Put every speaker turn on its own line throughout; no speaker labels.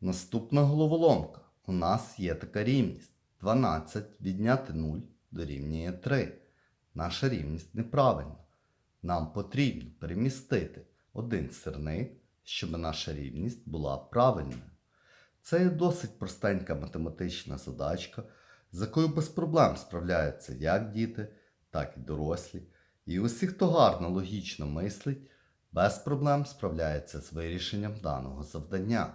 Наступна головоломка. У нас є така рівність. 12 відняти 0 дорівнює 3. Наша рівність неправильна. Нам потрібно перемістити один сирник, щоб наша рівність була правильною. Це є досить простенька математична задачка, з якою без проблем справляються як діти, так і дорослі. І усі, хто гарно логічно мислить, без проблем справляється з вирішенням даного завдання.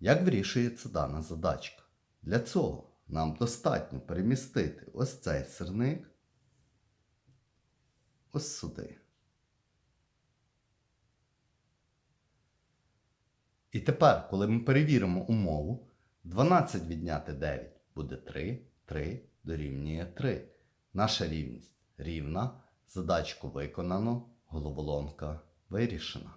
Як вирішується дана задачка? Для цього нам достатньо перемістити ось цей сирник ось сюди. І тепер, коли ми перевіримо умову, 12 відняти 9 буде 3, 3 дорівнює 3. Наша рівність рівна, задачку виконано, головоломка вирішена.